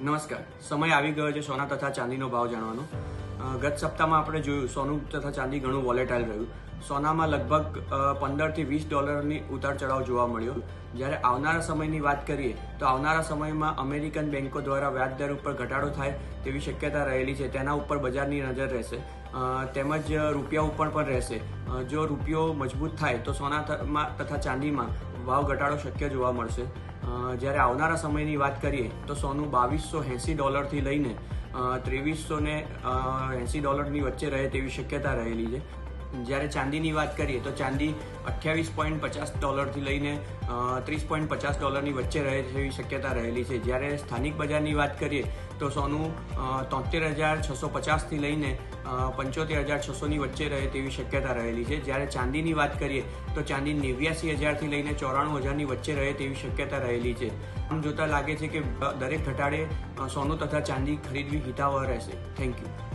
નમસ્કાર. સમય આવી ગયો છે સોના તથા ચાંદીનો ભાવ જાણવાનો. ગત સપ્તાહમાં આપણે જોયું સોનું તથા ચાંદી ઘણું વોલેટાઇલ રહ્યું. સોનામાં લગભગ પંદરથી વીસ ડોલરની ઉતાર ચઢાવ જોવા મળ્યો. જ્યારે આવનારા સમયની વાત કરીએ, તો આવનારા સમયમાં અમેરિકન બેન્કો દ્વારા વ્યાજ દર ઉપર ઘટાડો થાય તેવી શક્યતા રહેલી છે. તેના ઉપર બજારની નજર રહેશે. તેમજ રૂપિયા ઉપર પણ રહેશે. જો રૂપિયો મજબૂત થાય, તો સોના તથા ચાંદીમાં ભાવ ઘટાડો શક્ય જોવા મળશે. જ્યારે આવનારા સમયની વાત કરીએ તો સોનું બાવીસો એંસી ડોલરથી લઈને ત્રેવીસો ને એંસી ડોલરની વચ્ચે રહે તેવી શક્યતા રહેલી છે. જ્યારે ચાંદીની વાત કરીએ તો ચાંદી અઠ્યાવીસ પોઈન્ટ પચાસ ડોલરથી લઈને ત્રીસ પોઈન્ટ પચાસ ડોલરની વચ્ચે રહે તેવી શક્યતા રહેલી છે. જ્યારે સ્થાનિક બજારની વાત કરીએ તો સોનું તોતેર હજાર છસો પચાસથી લઈને પંચોતેર હજાર છસોની વચ્ચે રહે તેવી શક્યતા રહેલી છે. જ્યારે ચાંદીની વાત કરીએ તો ચાંદી નેવ્યાસી હજારથી લઈને ચોરાણું હજારની વચ્ચે રહે તેવી શક્યતા રહેલી છે. આમ જોતા લાગે છે કે દરેક ઘટાડે સોનું તથા ચાંદી ખરીદવી હિતાવહ રહેશે. Thank you